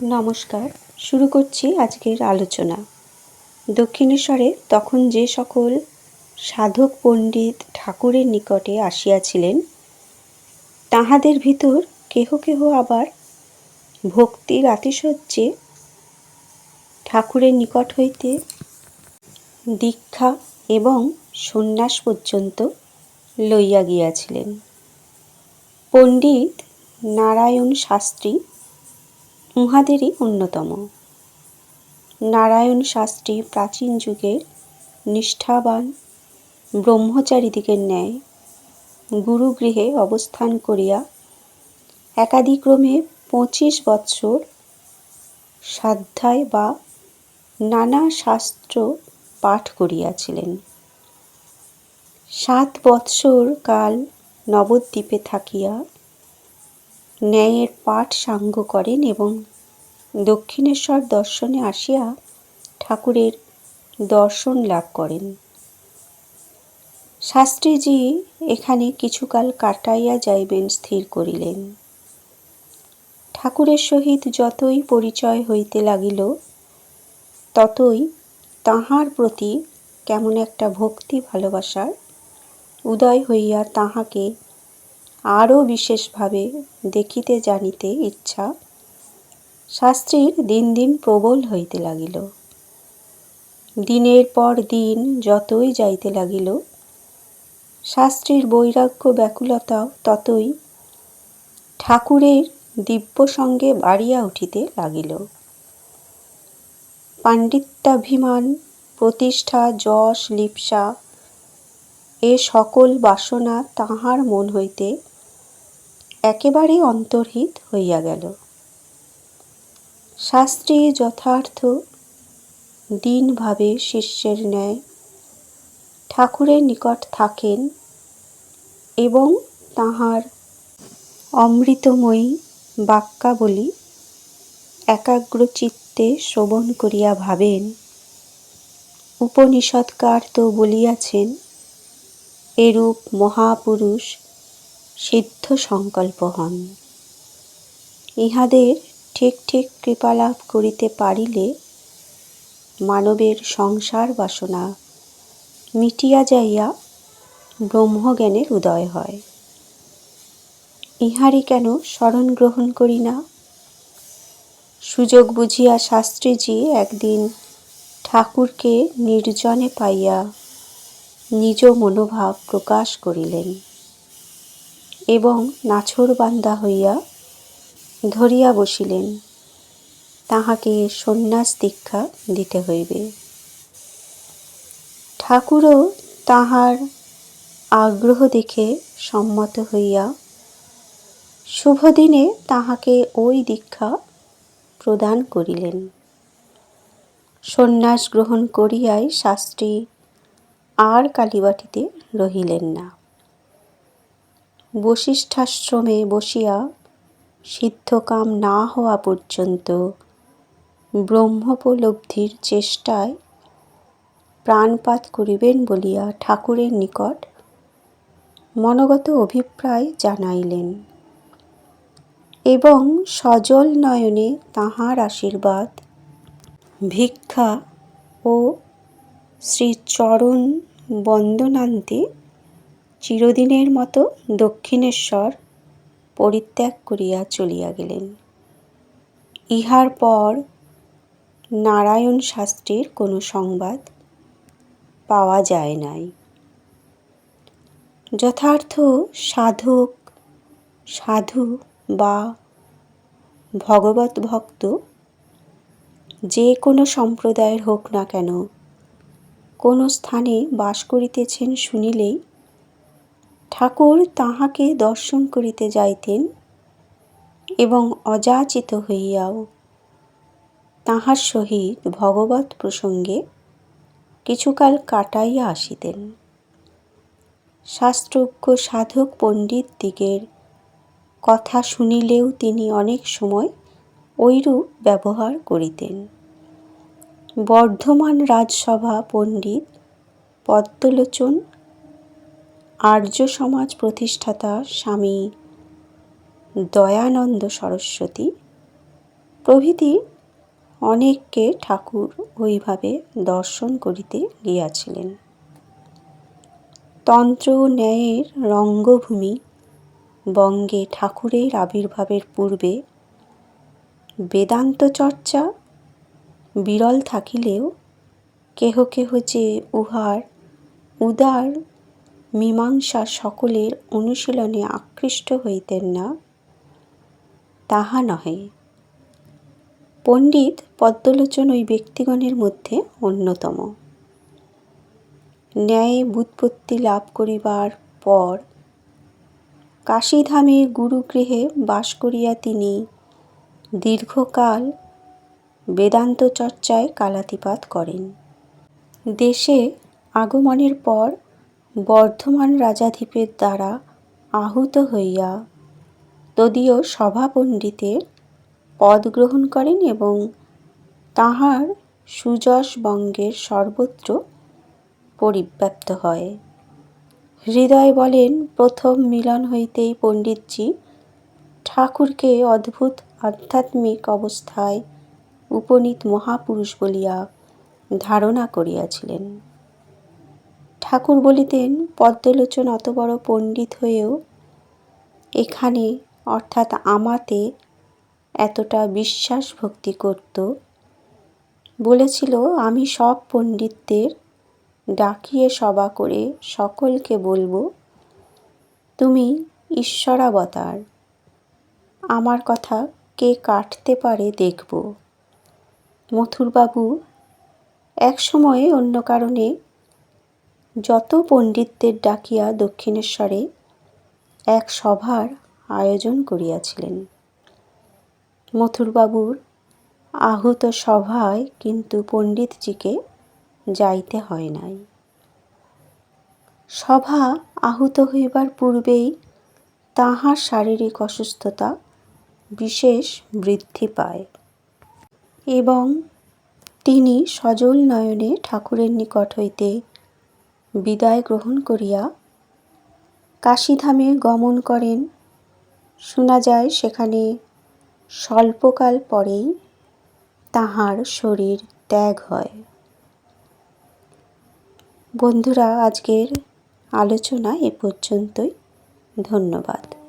নমস্কার, শুরু করছি আজকের আলোচনা। দক্ষিণেশ্বরে তখন যে সকল সাধক পণ্ডিত ঠাকুরের নিকটে আসিয়াছিলেন, তাহাদের ভিতর কেহ কেহ আবার ভক্তির আতিশয্যে ঠাকুরের নিকট হইতে দীক্ষা এবং সন্ন্যাস পর্যন্ত লইয়া গিয়াছিলেন। পণ্ডিত নারায়ণ শাস্ত্রী উহাদেরই অন্যতম। নারায়ণ শাস্ত্রী প্রাচীন যুগের নিষ্ঠাবান, ব্রহ্মচারীদিগের ন্যায় গুরুগৃহে অবস্থান করিয়া একাদিক্রমে পঁচিশ বৎসর সাধ্যায় বা নানা শাস্ত্র পাঠ করিয়াছিলেন। সাত বৎসর কাল নবদ্বীপে থাকিয়া ন্যায়ের পাঠ সাঙ্গ করেন এবং দক্ষিণেশ্বর দর্শনে আসিয়া ঠাকুরের দর্শন লাভ করেন। শাস্ত্রীজি এখানে কিছুকাল কাটাইয়া যাইবেন স্থির করিলেন। ঠাকুরের সহিত যতই পরিচয় হইতে লাগিল, ততই তাহার প্রতি কেমন একটা ভক্তি ভালোবাসার উদয় হইয়া তাহাকে আরও বিশেষভাবে দেখিতে জানিতে ইচ্ছা, শাস্ত্রীর দিন দিন প্রবল হইতে লাগিল। দিনের পর দিন যতই যাইতে লাগিল, শাস্ত্রীর বৈরাগ্য ব্যাকুলতাও ততই ঠাকুরের দিব্য সঙ্গে বাড়িয়া উঠিতে লাগিল। পাণ্ডিত্যাভিমান, প্রতিষ্ঠা, যশ, লিপসা, এ সকল বাসনা তাহার মন হইতে একেবারে অন্তর্হিত হইয়া গেল। শাস্ত্রী যথার্থ দিনভাবে শিষ্যের ন্যায় ঠাকুরের নিকট থাকেন এবং তাহার অমৃতময়ী বাক্যাবলী একাগ্র চিত্তে শ্রবণ করিয়া ভাবেন। উপনিষৎকার তো বলিয়াছেন, এরূপ মহাপুরুষ সিদ্ধ সংকল্প হন। ইহাদের ঠিক ঠিক কৃপালাভ করিতে পারিলে মানবের সংসার বাসনা মিটিয়া যাইয়া ব্রহ্মজ্ঞানের উদয় হয়। ইহারই কেন স্মরণ গ্রহণ করি না? সুযোগ বুঝিয়া শাস্ত্রীজি একদিন ঠাকুরকে নির্জনে পাইয়া নিজ মনোভাব প্রকাশ করিলেন। এবং নাছরবান্দা হইয়া ধরিয়া বসিলেন। তাহাকে সন্ন্যাস দীক্ষা দিতে হইবে। ঠাকুরও তাহার আগ্রহ দেখে সম্মত হইয়া শুভদিনে তাহাকে ওই দীক্ষা প্রদান করিলেন। সন্ন্যাস গ্রহণ করিয়াই শাস্ত্রী আর কালীবাটিতে রহিলেন না। বশিষ্ঠাশ্রমে বসিয়া সিদ্ধকাম না হওয়া পর্যন্ত ব্রহ্মোপলব্ধির চেষ্টায় প্রাণপাত করিবেন বলিয়া ঠাকুরের নিকট মনগত অভিপ্রায় জানাইলেন। এবং সজল নয়নে তাহার আশীর্বাদ, ভিক্ষা ও শ্রীচরণ বন্দনান্তে চিরদিনের মতো দক্ষিণেশ্বর পরিত্যাগ করিয়া চলিয়া গেলেন। ইহার পর নারায়ণ শাস্ত্রীর কোনো সংবাদ পাওয়া যায় নাই। যথার্থ সাধক, সাধু বা ভগবত ভক্ত যে কোনো সম্প্রদায়ের হোক না কেন, কোনো স্থানে বাস করিতেছেন শুনিলেই ঠাকুর তাহাকে দর্শন করিতে যাইতেন এবং অযাচিত হইয়াও তাহার সহিত ভগবত প্রসঙ্গে কিছুকাল কাটাইয়া আসিতেন। শাস্ত্রজ্ঞ সাধক পণ্ডিত দিগের কথা শুনিলেও তিনি অনেক সময় ঐরূপ ব্যবহার করিতেন। বর্ধমান রাজসভা পণ্ডিত পদ্মলোচন আর্য সমাজ প্রতিষ্ঠাতা স্বামী দয়ানন্দ সরস্বতী, প্রভৃতি অনেককে ঠাকুর ওইভাবে দর্শন করিতে গিয়াছিলেন। তন্ত্র ন্যায়ের রঙ্গভূমি বঙ্গে ঠাকুরের আবির্ভাবের পূর্বে বেদান্ত চর্চা বিরল থাকিলেও কেহ কেহ যে উহার উদার মীমাংসা সকলের অনুশীলনে আকৃষ্ট হইতেন না। তাহা নহে। পণ্ডিত পদ্মলোচন ওই ব্যক্তিগণের মধ্যে অন্যতম। ন্যায় বুৎপত্তি লাভ করিবার পর কাশীধামে গুরুগৃহে বাস করিয়া তিনি দীর্ঘকাল বেদান্ত চর্চায় কালাতিপাত করেন। দেশে আগমনের পর বর্ধমান রাজাধিপের দ্বারা আহুত হইয়া তদীয় সভাপণ্ডিতের পদ গ্রহণ করেন এবং তাহার সুযশ বঙ্গের সর্বত্র পরিব্যাপ্ত হয়। হৃদয় বলেন, প্রথম মিলন হইতেই পণ্ডিতজি ঠাকুরকে অদ্ভুত আধ্যাত্মিক অবস্থায় উপনীত মহাপুরুষ বলিয়া ধারণা করিয়াছিলেন। ঠাকুর বলিতেন, পদ্মলোচন অত বড় পণ্ডিত হয়েও এখানে, অর্থাৎ আমাতে, এতটা বিশ্বাস ভক্তি করত। বলেছিল, আমি সব পণ্ডিতদের ডাকিয়ে সভা করে সকলকে বলব, তুমি ঈশ্বরাবতার। আমার কথা কে কাটতে পারে দেখব। মথুরবাবু এক সময়ে অন্য কারণে যত পণ্ডিতদের ডাকিয়া দক্ষিণেশ্বরে এক সভার আয়োজন করিয়াছিলেন। মথুরবাবুর আহুত সভায় কিন্তু পণ্ডিতজিকে যাইতে হয় নাই। সভা আহুত হইবার পূর্বেই তাহার শারীরিক অসুস্থতা বিশেষ বৃদ্ধি পায় এবং তিনি সজল নয়নে ঠাকুরের নিকট হইতে বিদায় গ্রহণ করিয়া কাশীধামে গমন করেন। শোনা যায় সেখানে স্বল্পকাল পরেই তাহার শরীর ত্যাগ হয়। বন্ধুরা, আজকের আলোচনা এ পর্যন্তই। ধন্যবাদ।